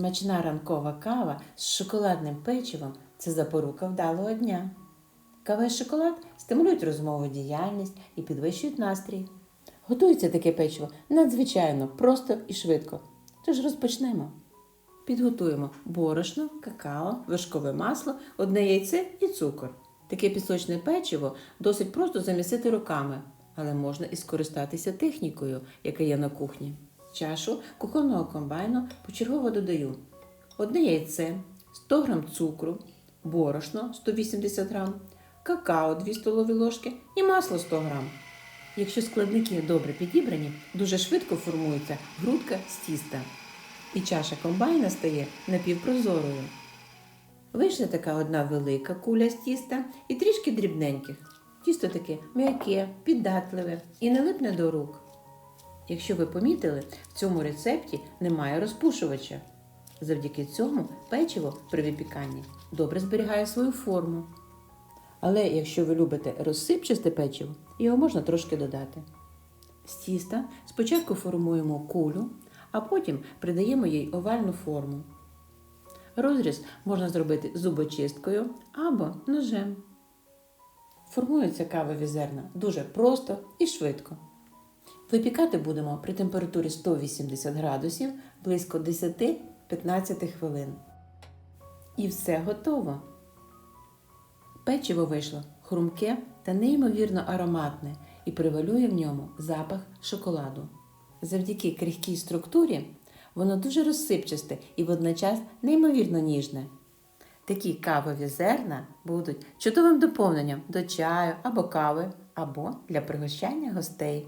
Смачна ранкова кава з шоколадним печивом це запорука вдалого дня. Кава і шоколад стимулюють розмову діяльність і підвищують настрій. Готується таке печиво надзвичайно просто і швидко. Тож розпочнемо. Підготуємо борошно, какао, вершкове масло, одне яйце і цукор. Таке пісочне печиво досить просто замісити руками, але можна і скористатися технікою, яка є на кухні. Чашу кухонного комбайну почергово додаю одне яйце, 100 г цукру, борошно 180 г, какао 2 столові ложки і масло 100 г. Якщо складники добре підібрані, дуже швидко формується грудка з тіста. І чаша комбайна стає напівпрозорою. Вийшла така одна велика куля з тіста і трішки дрібненьких. Тісто таке м'яке, піддатливе і не липне до рук. Якщо ви помітили, в цьому рецепті немає розпушувача. Завдяки цьому печиво при випіканні добре зберігає свою форму. Але якщо ви любите розсипчасте печиво, його можна трошки додати. З тіста спочатку формуємо кулю, а потім придаємо їй овальну форму. Розріз можна зробити зубочисткою або ножем. Формуються кавові зерна дуже просто і швидко. Випікати будемо при температурі 180 градусів близько 10-15 хвилин. І все готово. Печиво вийшло хрумке та неймовірно ароматне і привалює в ньому запах шоколаду. Завдяки крихкій структурі воно дуже розсипчасте і водночас неймовірно ніжне. Такі кавові зерна будуть чудовим доповненням до чаю або кави, або для пригощання гостей.